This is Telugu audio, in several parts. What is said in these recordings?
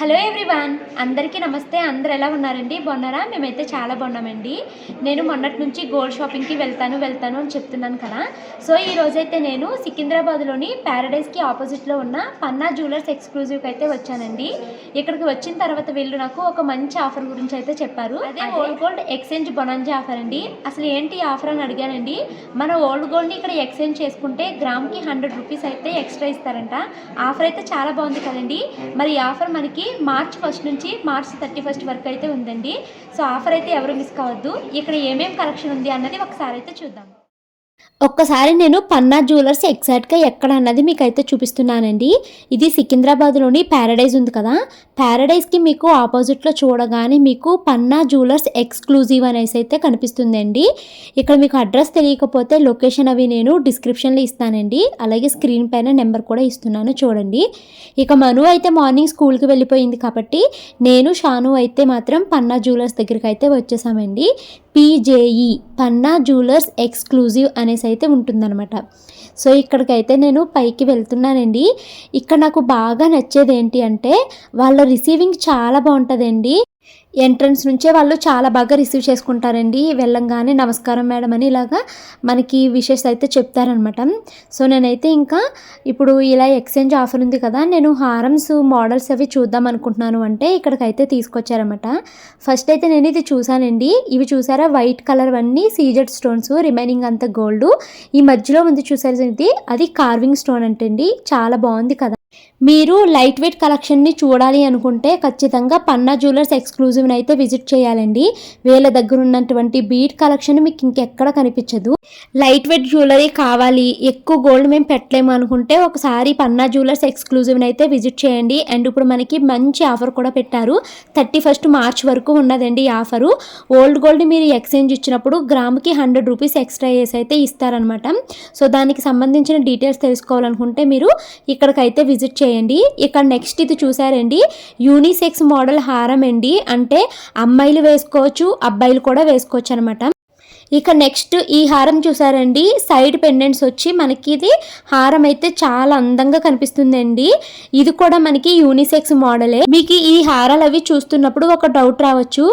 హలో ఎవ్రీవాన్ అందరికీ నమస్తే. అందరు ఎలా ఉన్నారండి? బాగున్నారా? మేమైతే చాలా బాగున్నామండి. నేను మొన్నటి నుంచి గోల్డ్ షాపింగ్కి వెళ్తాను వెళ్తాను అని చెప్తున్నాను కదా. సో ఈ రోజైతే నేను సికింద్రాబాద్లోని ప్యారడైస్కి ఆపోజిట్లో ఉన్న పన్నా జ్యువెలర్స్ ఎక్స్క్లూజివ్కి అయితే వచ్చానండి. ఇక్కడికి వచ్చిన తర్వాత వీళ్ళు నాకు ఒక మంచి ఆఫర్ గురించి అయితే చెప్పారు. అదే old gold exchange bonanza offer అండి. అసలు ఏంటి ఈ ఆఫర్ అని అడిగానండి. మన ఓల్డ్ గోల్డ్ని ఇక్కడ ఎక్స్చేంజ్ చేసుకుంటే గ్రామ్కి హండ్రెడ్ రూపీస్ అయితే ఎక్స్ట్రా ఇస్తారంట. ఆఫర్ అయితే చాలా బాగుంది కదండి. మరి ఈ ఆఫర్ మనకి మార్చ్ ఫస్ట్ నుంచి మార్చ్ థర్టీ ఫస్ట్ వరకు అయితే ఉందండి. సో ఆఫర్ అయితే ఎవరు మిస్ కావద్దు. ఇక్కడ ఏమేమి కలెక్షన్ ఉంది అన్నది ఒకసారి అయితే చూద్దాం. ఒక్కసారి నేను పన్నా జ్యువెలర్స్ ఎగ్జాక్ట్గా ఎక్కడ అన్నది మీకు అయితే చూపిస్తున్నానండి. ఇది సికింద్రాబాద్లోని ప్యారడైజ్ ఉంది కదా. ప్యారడైజ్కి మీకు ఆపోజిట్లో చూడగానే మీకు పన్నా జ్యువెలర్స్ ఎక్స్క్లూజివ్ అనేసి అయితే కనిపిస్తుందండి. ఇక్కడ మీకు అడ్రస్ తెలియకపోతే లొకేషన్ అవి నేను డిస్క్రిప్షన్లో ఇస్తానండి. అలాగే స్క్రీన్ పైన నెంబర్ కూడా ఇస్తున్నాను చూడండి. ఇక మను అయితే మార్నింగ్ స్కూల్కి వెళ్ళిపోయింది కాబట్టి నేను షాను అయితే మాత్రం పన్నా జ్యువెలర్స్ దగ్గరికి అయితే వచ్చేసామండి. పీజేఈ పన్నా జ్యువెలర్స్ ఎక్స్క్లూజివ్ అనేసి అయితే ఉంటుందన్నమాట. సో ఇక్కడికైతే నేను పైకి వెళ్తున్నానండి. ఇక్కడ నాకు బాగా నచ్చేది ఏంటి అంటే వాళ్ళ రిసీవింగ్ చాలా బాగుంటుందండి. ఎంట్రన్స్ నుంచే వాళ్ళు చాలా బాగా రిసీవ్ చేసుకుంటారండి. వెళ్ళంగానే నమస్కారం మేడం అని ఇలాగా మనకి విషెస్ అయితే చెప్తారనమాట సో నేనైతే ఇంకా ఇప్పుడు ఇలా ఎక్స్చేంజ్ ఆఫర్ ఉంది కదా నేను హారమ్స్ మోడల్స్ అవి చూద్దాం అనుకుంటున్నాను అంటే ఇక్కడికైతే తీసుకొచ్చారనమాట ఫస్ట్ అయితే నేను ఇది చూశానండి. ఇవి చూసారా? వైట్ కలర్ అన్నీ సీజెడ్ స్టోన్స్ రిమైనింగ్ అంత గోల్డ్. ఈ మధ్యలో ఉంది చూసారు ఇది? అది కార్వింగ్ స్టోన్ అంటండి. చాలా బాగుంది కదా. మీరు లైట్ వెయిట్ కలెక్షన్ని చూడాలి అనుకుంటే ఖచ్చితంగా పన్నా జ్యువెలర్స్ ఎక్స్క్లూజివ్ని అయితే విజిట్ చేయాలండి. వీళ్ళ దగ్గర ఉన్నటువంటి బీట్ కలెక్షన్ మీకు ఇంకెక్కడ కనిపించదు. లైట్ వెయిట్ జ్యువెలరీ కావాలి. ఎక్కువ గోల్డ్ మేము పెట్టలేము అనుకుంటే ఒకసారి పన్నా జ్యువెలర్స్ ఎక్స్క్లూజివ్ని అయితే విజిట్ చేయండి. అండ్ ఇప్పుడు మనకి మంచి ఆఫర్ కూడా పెట్టారు. థర్టీ ఫస్ట్ మార్చ్ వరకు ఉన్నదండి ఈ ఆఫరు. ఓల్డ్ గోల్డ్ మీరు ఎక్స్చేంజ్ ఇచ్చినప్పుడు గ్రామ్కి హండ్రెడ్ రూపీస్ ఎక్స్ట్రా వేసి అయితే ఇస్తారనమాట సో దానికి సంబంధించిన డీటెయిల్స్ తెలుసుకోవాలనుకుంటే మీరు ఇక్కడికైతే విజిట్ చేయండి. ఇక్కడ నెక్స్ట్ ఇది చూసారండి. యూనిసెక్స్ మోడల్ హారం అండి. అంటే అమ్మాయిలు వేసుకోవచ్చు అబ్బాయిలు కూడా వేసుకోవచ్చు అనమాట ఇక నెక్స్ట్ ఈ హారం చూసారండి. సైడ్ పెండెంట్స్ వచ్చి మనకి ఇది హారం అయితే చాలా అందంగా కనిపిస్తుందండి. ఇది కూడా మనకి యూనిసెక్స్ మోడలే. మీకు ఈ హారాలు అవి చూస్తున్నప్పుడు ఒక డౌట్ రావచ్చు.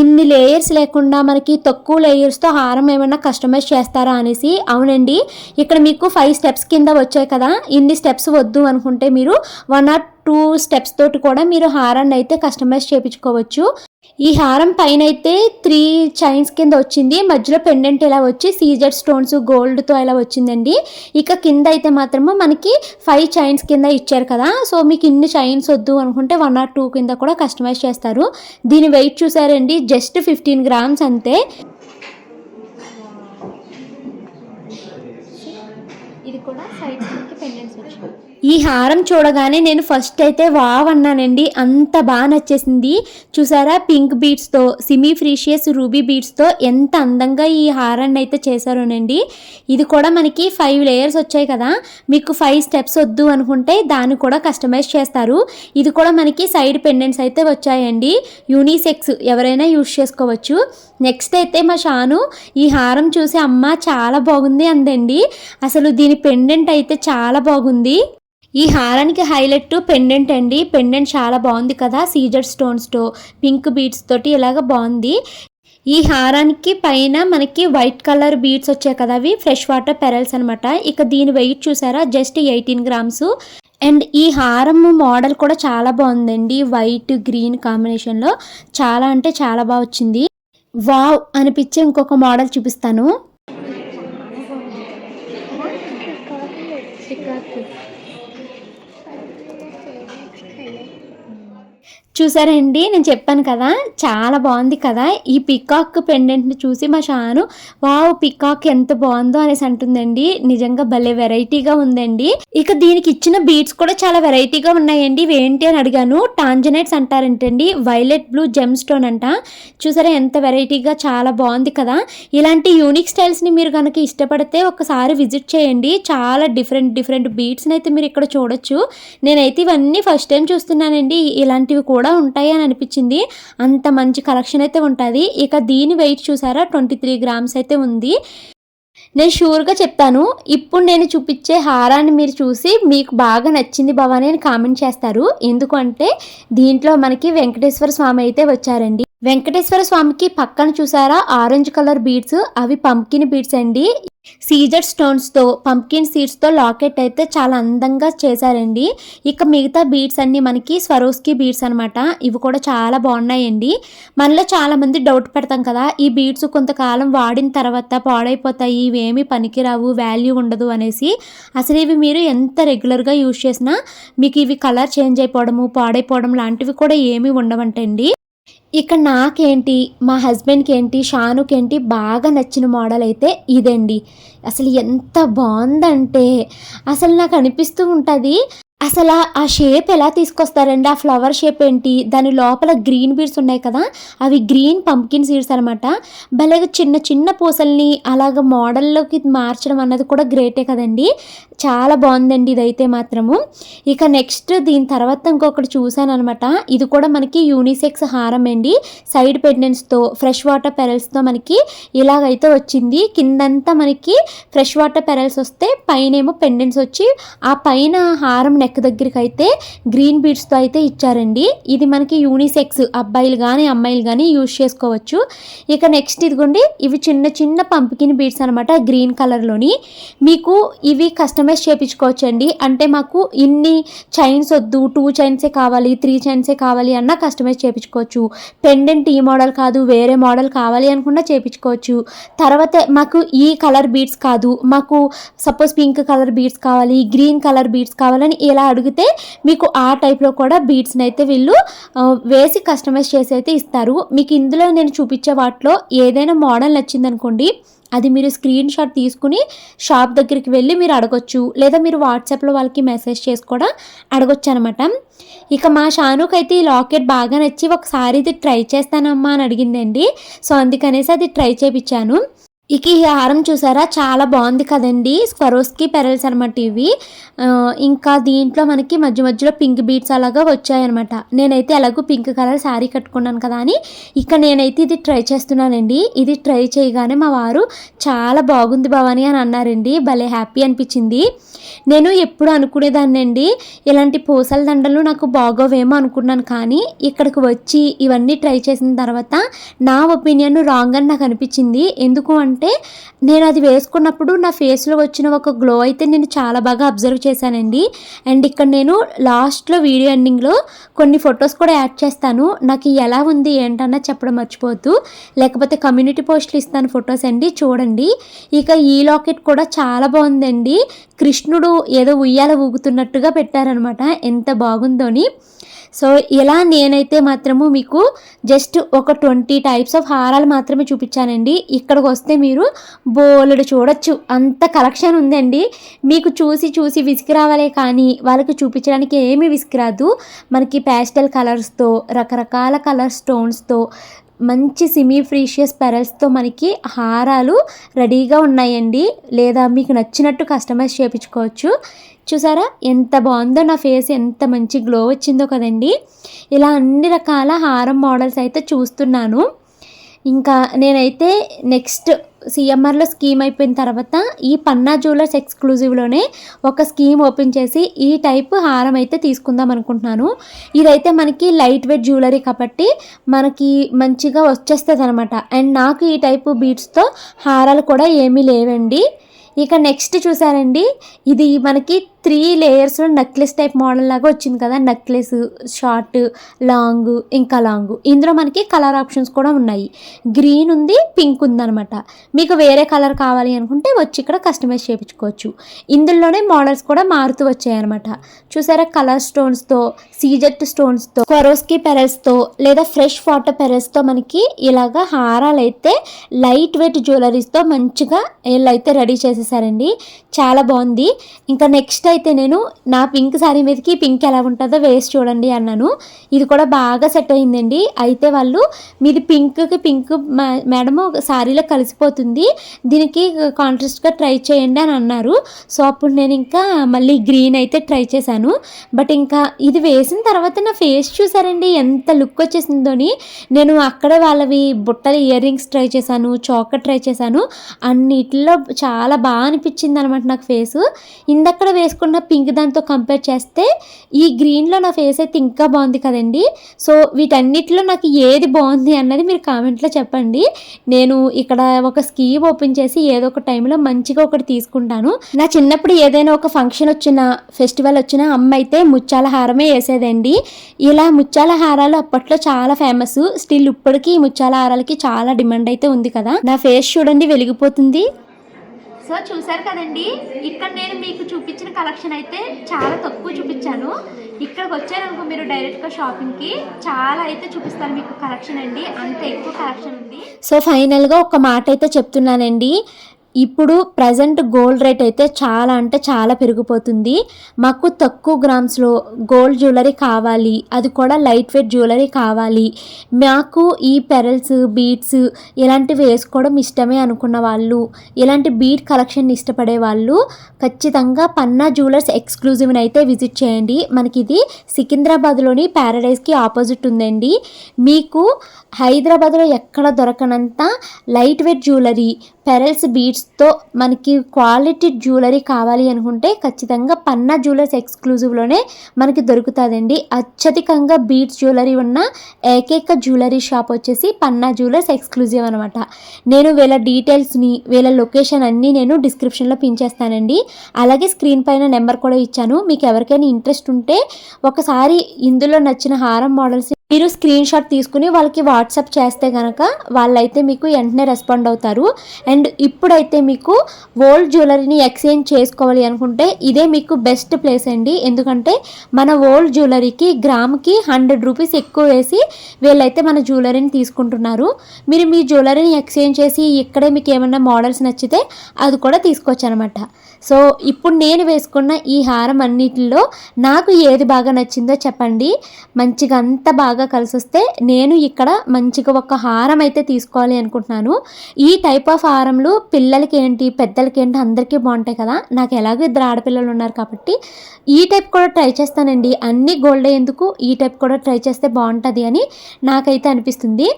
ఇన్ని లేయర్స్ లేకుండా మనకి తక్కువ లేయర్స్తో హారం ఏమైనా కస్టమైజ్ చేస్తారా అనేసి. అవునండి. ఇక్కడ మీకు ఫైవ్ స్టెప్స్ కింద వచ్చాయి కదా. ఇన్ని స్టెప్స్ వద్దు అనుకుంటే మీరు వన్ ఆర్ టూ స్టెప్స్ తోటి కూడా మీరు హారాన్ని అయితే కస్టమైజ్ చేయించుకోవచ్చు. ఈ హారం పైన అయితే త్రీ చైన్స్ కింద వచ్చింది. మధ్యలో పెండెంట్ ఇలా వచ్చి సీజర్ స్టోన్స్ గోల్డ్తో ఇలా వచ్చిందండి. ఇక కింద అయితే మాత్రము మనకి ఫైవ్ చైన్స్ కింద ఇచ్చారు కదా. సో మీకు ఇన్ని చైన్స్ వద్దు అనుకుంటే వన్ ఆర్ టూ కింద కూడా కస్టమైజ్ చేస్తారు. దీని వెయిట్ చూసారండి. జస్ట్ ఫిఫ్టీన్ గ్రామ్స్ అంతే. ఇది కూడా సైడ్ పెండెంట్స్ వచ్చాయి. ఈ హారం చూడగానే నేను ఫస్ట్ అయితే వావ్ అన్నానండి. అంత బాగా నచ్చేసింది. చూసారా? పింక్ బీడ్స్తో సిమీ ఫ్రీషియస్ రూబీ బీడ్స్తో ఎంత అందంగా ఈ హారాన్ని అయితే చేశారోనండి. ఇది కూడా మనకి ఫైవ్ లేయర్స్ వచ్చాయి కదా. మీకు ఫైవ్ స్టెప్స్ వద్దు అనుకుంటే దాన్ని కూడా కస్టమైజ్ చేస్తారు. ఇది కూడా మనకి సైడ్ పెండెంట్స్ అయితే వచ్చాయండి. యూనిసెక్స్ ఎవరైనా యూస్ చేసుకోవచ్చు. నెక్స్ట్ అయితే మా షాను ఈ హారం చూసి అమ్మ చాలా బాగుంది అందండి. అసలు దీని పెండెంట్ అయితే చాలా బాగుంది. ఈ హారానికి హైలైట్ పెండెంట్ అండి. పెండెంట్ చాలా బాగుంది కదా సీజర్ స్టోన్స్తో పింక్ బీడ్స్ తోటి ఇలాగ బాగుంది. ఈ హారానికి పైన మనకి వైట్ కలర్ బీడ్స్ వచ్చాయి కదా అవి ఫ్రెష్ వాటర్ పెరల్స్ అనమాట ఇక దీని వెయిట్ చూసారా? Just eighteen grams. అండ్ ఈ హారం మోడల్ కూడా చాలా బాగుందండి. వైట్ గ్రీన్ కాంబినేషన్లో చాలా అంటే చాలా బాగా వచ్చింది. వావ్ అనిపించే ఇంకొక మోడల్ చూపిస్తాను. చూసారండి? నేను చెప్పాను కదా చాలా బాగుంది కదా. ఈ పికాక్ పెండెంట్ని చూసి మా షాను వావ్ పికాక్ ఎంత బాగుందో అనేసి అంటుందండి. నిజంగా భలే వెరైటీగా ఉందండి. ఇక దీనికి ఇచ్చిన బీట్స్ కూడా చాలా వెరైటీగా ఉన్నాయండి. ఏంటి అని అడిగాను. టాంజనైట్స్ అంటారంటండి. వైలెట్ బ్లూ జెమ్ స్టోన్ అంట. చూసారా ఎంత వెరైటీగా చాలా బాగుంది కదా. ఇలాంటి యూనిక్ స్టైల్స్ని మీరు కనుక ఇష్టపడితే ఒకసారి విజిట్ చేయండి. చాలా డిఫరెంట్ డిఫరెంట్ బీట్స్ని అయితే మీరు ఇక్కడ చూడొచ్చు. నేనైతే ఇవన్నీ ఫస్ట్ టైం చూస్తున్నానండి. ఇలాంటివి కూడా ఉంటాయి అని అనిపించింది. అంత మంచి కలెక్షన్ అయితే ఉంటుంది. ఇక దీని వెయిట్ చూసారా? ట్వంటీ త్రీ గ్రామ్స్ అయితే ఉంది. నేను షూర్గా చెప్తాను. ఇప్పుడు నేను చూపించే హారాన్ని మీరు చూసి మీకు బాగా నచ్చింది భవాని అని కామెంట్ చేస్తారు. ఎందుకంటే దీంట్లో మనకి వెంకటేశ్వర స్వామి అయితే వచ్చారండి. వెంకటేశ్వర స్వామికి పక్కన చూసారా? ఆరెంజ్ కలర్ బీడ్స్ అవి పంకిన బీడ్స్ అండి. సీజర్ స్టోన్స్తో పంప్కిన్ సీడ్స్తో లాకెట్ అయితే చాలా అందంగా చేశారండి. ఇక మిగతా బీడ్స్ అన్ని మనకి స్వరోస్కి బీడ్స్ అనమాట ఇవి కూడా చాలా బాగున్నాయండి. మనలో చాలామంది డౌట్ పెడతాం కదా ఈ బీడ్స్ కొంతకాలం వాడిన తర్వాత పాడైపోతాయి ఇవేమీ పనికిరావు వాల్యూ ఉండదు అనేసి. అసలు ఇవి మీరు ఎంత రెగ్యులర్గా యూజ్ చేసినా మీకు ఇవి కలర్ చేంజ్ అయిపోవడము పాడైపోవడం లాంటివి కూడా ఏమీ ఉండవంటండి. ఇక నాకేంటి? మా హస్బెండ్కి ఏంటి షానుకి ఏంటి బాగా నచ్చిన మోడల్ అయితే ఇదండి. అసలు ఎంత బాగుందంటే అసలు నాకు అనిపిస్తూ ఉంటుంది అసలు ఆ షేప్ ఎలా తీసుకొస్తారండి? ఆ ఫ్లవర్ షేప్ ఏంటి? దాని లోపల గ్రీన్ బీడ్స్ ఉన్నాయి కదా అవి గ్రీన్ పంకిన్ సీడ్స్ అనమాట భలేగా చిన్న చిన్న పూసల్ని అలాగ మోడల్లోకి మార్చడం అన్నది కూడా గ్రేటే కదండి. చాలా బాగుందండి ఇదైతే మాత్రము. ఇక నెక్స్ట్ దీని తర్వాత ఇంకొకటి చూసాను అనమాట ఇది కూడా మనకి యూనిసెక్స్ హారం అండి. సైడ్ పెండెంట్స్తో ఫ్రెష్ వాటర్ పెరల్స్తో మనకి ఇలాగైతే వచ్చింది. కిందంతా మనకి ఫ్రెష్ వాటర్ పెరల్స్ వస్తే పైన ఏమో పెండెంట్స్ వచ్చి ఆ పైన హారం నెక్ దగ్గరికి అయితే గ్రీన్ బీడ్స్తో అయితే ఇచ్చారండి. ఇది మనకి యూనిసెక్స్ అబ్బాయిలు కానీ అమ్మాయిలు కానీ యూజ్ చేసుకోవచ్చు. ఇక నెక్స్ట్ ఇదిగోండి ఇవి చిన్న చిన్న పంపికిన్ బీడ్స్ అనమాట గ్రీన్ కలర్లోని మీకు ఇవి కస్టమైజ్ చేయించుకోవచ్చు అండి అంటే మాకు ఇన్ని చైన్స్ వద్దు టూ చైన్సే కావాలి త్రీ చైన్సే కావాలి అన్న కస్టమైజ్ చేయించుకోవచ్చు పెండెంట్ ఈ మోడల్ కాదు వేరే మోడల్ కావాలి అనుకున్నా చేయించుకోవచ్చు తర్వాత మాకు ఈ కలర్ బీడ్స్ కాదు మాకు సపోజ్ పింక్ కలర్ బీడ్స్ కావాలి గ్రీన్ కలర్ బీడ్స్ కావాలని ఇలా అడిగితే మీకు ఆ టైప్లో కూడా బీడ్స్ని అయితే వీళ్ళు వేసి కస్టమైజ్ చేసి అయితే ఇస్తారు. మీకు ఇందులో నేను చూపించే వాటిలో ఏదైనా మోడల్ నచ్చిందనుకోండి అది మీరు స్క్రీన్ షాట్ తీసుకుని షాప్ దగ్గరికి వెళ్ళి మీరు అడగొచ్చు. లేదా మీరు వాట్సాప్లో వాళ్ళకి మెసేజ్ చేసి కూడా అడగొచ్చు అనమాట ఇక మా షానుకి అయితే ఈ లాకెట్ బాగా నచ్చి ఒకసారి ఇది ట్రై చేస్తానమ్మా అని అడిగిందండి. సో అందుకనేసి అది ట్రై చేయించాను ఇక ఈ హారం చూసారా? చాలా బాగుంది కదండి. స్వరోస్కి పెరల్స్ అనమాట ఇవి ఇంకా దీంట్లో మనకి మధ్య మధ్యలో పింక్ బీట్స్ అలాగా వచ్చాయన్నమాట. నేనైతే ఎలాగో పింక్ కలర్ శారీ కట్టుకున్నాను కదా అని. ఇక నేనైతే ఇది ట్రై చేస్తున్నానండి. ఇది ట్రై చేయగానే మా వారు చాలా బాగుంది భవాని అని అన్నారండి. భలే హ్యాపీ అనిపించింది. నేను ఎప్పుడు అనుకునేదాన్ని అండి ఇలాంటి పూసల దండలు నాకు బాగోవేమో అనుకున్నాను కానీ ఇక్కడికి వచ్చి ఇవన్నీ ట్రై చేసిన తర్వాత నా ఒపీనియన్ రాంగ్ అని నాకు అనిపించింది. ఎందుకు అంటే నేను అది వేసుకున్నప్పుడు నా ఫేస్లో వచ్చిన ఒక గ్లో అయితే నేను చాలా బాగా అబ్జర్వ్ చేశానండి. అండ్ ఇక్కడ నేను లాస్ట్లో వీడియో ఎండింగ్లో కొన్ని ఫొటోస్ కూడా యాడ్ చేస్తాను. నాకు ఎలా ఉంది ఏంటన్నా చెప్పడం మర్చిపోవద్దు. లేకపోతే కమ్యూనిటీ పోస్ట్లు ఇస్తాను ఫొటోస్ అండి చూడండి. ఇక ఈ లాకెట్ కూడా చాలా బాగుందండి. కృష్ణుడు ఏదో ఉయ్యాల ఊగుతున్నట్టుగా పెట్టారనమాట ఎంత బాగుందోని సో ఇలా నేనైతే మాత్రము మీకు జస్ట్ ఒక ట్వంటీ టైప్స్ ఆఫ్ హారాలు మాత్రమే చూపించానండి. ఇక్కడికి వస్తే మీరు బోలెడు చూడొచ్చు. అంత కలెక్షన్ ఉందండి. మీకు చూసి చూసి విసిగి రావాలే కానీ వాళ్ళకి చూపించడానికి ఏమీ విసిగిరాదు మనకి ప్యాస్టల్ కలర్స్తో రకరకాల కలర్ స్టోన్స్తో మంచి సిమీ ఫ్రీషియస్ పెరల్స్తో మనకి హారాలు రెడీగా ఉన్నాయండి. లేదా మీకు నచ్చినట్టు కస్టమైజ్ చేయించుకోవచ్చు చూసారా? ఎంత బాగుందో నా ఫేస్ ఎంత మంచి గ్లో వచ్చిందో కదండి. ఇలా అన్ని రకాల హారం మోడల్స్ అయితే చూస్తున్నాను. ఇంకా నేనైతే నెక్స్ట్ సిఎంఆర్లో స్కీమ్ అయిపోయిన తర్వాత ఈ పన్నా జ్యువెలర్స్ ఎక్స్క్లూజివ్లోనే ఒక స్కీమ్ ఓపెన్ చేసి ఈ టైప్ హారం అయితే తీసుకుందాం అనుకుంటున్నాను. ఇదైతే మనకి లైట్ వెయిట్ జ్యువెలరీ కాబట్టి మనకి మంచిగా వచ్చేస్తుంది అనమాట అండ్ నాకు ఈ టైపు బీడ్స్తో హారాలు కూడా ఏమీ లేవండి. ఇక నెక్స్ట్ చూసారండి. ఇది మనకి three layers necklace type model లాగా వచ్చింది కదా నెక్లెస్ షార్ట్ లాంగ్ ఇంకా లాంగ్. ఇందులో మనకి కలర్ ఆప్షన్స్ కూడా ఉన్నాయి. గ్రీన్ ఉంది పింక్ ఉందనమాట మీకు వేరే కలర్ కావాలి అనుకుంటే వచ్చి ఇక్కడ కస్టమైజ్ చేయించుకోవచ్చు. ఇందులోనే మోడల్స్ కూడా మారుతూ వచ్చాయన్నమాట. చూసారా కలర్ స్టోన్స్తో సీజెట్ స్టోన్స్తో కొరోస్కి పెరల్స్తో లేదా ఫ్రెష్ వాటర్ పెరల్స్తో మనకి ఇలాగా హారాలు అయితే లైట్ వెయిట్ జ్యువెలరీస్తో మంచిగా వీళ్ళు అయితే రెడీ చేసేసారండి. చాలా బాగుంది. ఇంకా నెక్స్ట్ అయితే నేను నా పింక్ శారీ మీదకి పింక్ ఎలా ఉంటుందో వేసి చూడండి అన్నాను. ఇది కూడా బాగా సెట్ అయిందండి. అయితే వాళ్ళు మీది పింక్కి పింక్ మేడము శారీలో కలిసిపోతుంది. దీనికి కాంట్రాస్ట్గా ట్రై చేయండి అని అన్నారు. సో అప్పుడు నేను ఇంకా మళ్ళీ గ్రీన్ అయితే ట్రై చేశాను. బట్ ఇంకా ఇది వేసిన తర్వాత నా ఫేస్ చూసారండి ఎంత లుక్ వచ్చేసిందోని. నేను అక్కడ వాళ్ళవి బుట్టల ఇయర్ రింగ్స్ ట్రై చేశాను చోక ట్రై చేశాను. అన్నిటిలో చాలా బాగా అనిపించింది అనమాట నాకు ఫేస్. ఇందక్కడ పెట్టుకున్న పింక్ దాంతో కంపేర్ చేస్తే ఈ గ్రీన్లో నా ఫేస్ అయితే ఇంకా బాగుంది కదండి. సో వీటన్నిటిలో నాకు ఏది బాగుంది అన్నది మీరు కామెంట్లో చెప్పండి. నేను ఇక్కడ ఒక స్కీమ్ ఓపెన్ చేసి ఏదో ఒక టైంలో మంచిగా ఒకటి తీసుకుంటాను. నా చిన్నప్పుడు ఏదైనా ఒక ఫంక్షన్ వచ్చిన ఫెస్టివల్ వచ్చిన అమ్మ అయితే ముత్యాల హారమే వేసేదండి. ఇలా ముత్యాల హారాలు అప్పట్లో చాలా ఫేమస్ స్టిల్ ఇప్పటికీ ముత్యాల హారాలకి చాలా డిమాండ్ అయితే ఉంది కదా. నా ఫేస్ చూడండి వెలిగిపోతుంది. సో చూసారు కదండి ఇక్కడ నేను మీకు చూపించిన కలెక్షన్ అయితే చాలా తక్కువ చూపించాను. ఇక్కడికి వచ్చారనుకో మీరు డైరెక్ట్గా షాపింగ్కి చాలా అయితే చూపిస్తాను మీకు కలెక్షన్ అండి. అంత ఎక్కువ కలెక్షన్ ఉంది. సో ఫైనల్గా ఒక మాట అయితే చెప్తున్నానండి. ఇప్పుడు ప్రజెంట్ గోల్డ్ రేట్ అయితే చాలా అంటే చాలా పెరిగిపోతుంది. మాకు తక్కువ గ్రామ్స్లో గోల్డ్ జ్యువెలరీ కావాలి. అది కూడా లైట్ వెయిట్ జ్యువెలరీ కావాలి. మాకు ఈ పెరల్స్ బీడ్స్ ఇలాంటివి వేసుకోవడం ఇష్టమే అనుకున్న వాళ్ళు ఇలాంటి బీడ్ కలెక్షన్ ఇష్టపడే వాళ్ళు ఖచ్చితంగా పన్నా జ్యువెలర్స్ ఎక్స్క్లూజివ్ని అయితే విజిట్ చేయండి. మనకి ఇది సికింద్రాబాద్లోని ప్యారడైజ్కి ఆపోజిట్ ఉందండి. మీకు హైదరాబాద్లో ఎక్కడ దొరకనంత లైట్ వెయిట్ జ్యువెలరీ పెరల్స్ ప్రైస్తో మనకి క్వాలిటీ జ్యువెలరీ కావాలి అనుకుంటే ఖచ్చితంగా పన్నా జ్యువెలర్స్ ఎక్స్క్లూజివ్లోనే మనకి దొరుకుతుందండి. అత్యధికంగా బీట్స్ జ్యువెలరీ ఉన్న ఏకైక జ్యువెలరీ షాప్ వచ్చేసి పన్నా జ్యువెలర్స్ ఎక్స్క్లూజివ్ అనమాట నేను వీళ్ళ డీటెయిల్స్ని వీళ్ళ లొకేషన్ అన్నీ నేను డిస్క్రిప్షన్లో చేస్తానండి. అలాగే స్క్రీన్ పైన నెంబర్ కూడా ఇచ్చాను. మీకు ఎవరికైనా ఇంట్రెస్ట్ ఉంటే ఒకసారి ఇందులో నచ్చిన హారం మోడల్స్ మీరు స్క్రీన్ షాట్ తీసుకుని వాళ్ళకి వాట్సాప్ చేస్తే కనుక వాళ్ళైతే మీకు వెంటనే రెస్పాండ్ అవుతారు. అండ్ ఇప్పుడైతే మీకు ఓల్డ్ జ్యువెలరీని ఎక్స్చేంజ్ చేసుకోవాలి అనుకుంటే ఇదే మీకు బెస్ట్ ప్లేస్ అండి. ఎందుకంటే మన ఓల్డ్ జ్యువెలరీకి గ్రామ్కి హండ్రెడ్ రూపీస్ ఎక్కువ వేసి వీళ్ళైతే మన జ్యువెలరీని తీసుకుంటున్నారు. మీరు మీ జ్యువెలరీని ఎక్స్చేంజ్ చేసి ఇక్కడే మీకు ఏమైనా మోడల్స్ నచ్చితే అది కూడా తీసుకోవచ్చు అనమాట సో ఇప్పుడు నేను వేసుకున్న ఈ హారం అన్నిటిలో నాకు ఏది బాగా నచ్చిందో చెప్పండి. మంచిగా అంత బాగా బాగా కలిసి వస్తే నేను ఇక్కడ మంచిగా ఒక హారం అయితే తీసుకోవాలి అనుకుంటున్నాను. ఈ టైప్ ఆఫ్ హారంలు పిల్లలకి ఏంటి పెద్దలకి ఏంటి అందరికీ బాగుంటాయి కదా. నాకు ఎలాగో ఇద్దరు ఆడపిల్లలు ఉన్నారు కాబట్టి ఈ టైప్ కూడా ట్రై చేస్తానండి. అన్ని గోల్డ్ ఎందుకు? ఈ టైప్ కూడా ట్రై చేస్తే బాగుంటుంది అని నాకైతే అనిపిస్తుంది.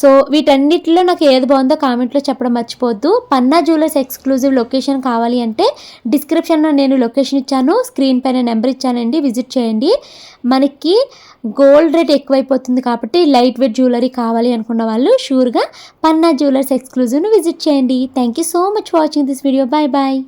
సో వీటన్నిటిలో నాకు ఏది బాగుందో కామెంట్లో చెప్పడం మర్చిపోవద్దు. పన్నా జ్యువెలర్స్ ఎక్స్క్లూజివ్ లొకేషన్ కావాలి అంటే డిస్క్రిప్షన్లో నేను లొకేషన్ ఇచ్చాను. స్క్రీన్ పైన నెంబర్ ఇచ్చానండి. విజిట్ చేయండి. మనకి గోల్డ్ రేట్ ఎక్కువైపోతుంది కాబట్టి లైట్ వెయిట్ జ్యువెలరీ కావాలి అనుకున్న వాళ్ళు షూర్గా పన్నా జ్యువెలర్స్ ఎక్స్క్లూజివ్ను విజిట్ చేయండి. Thank you so much watching this video bye bye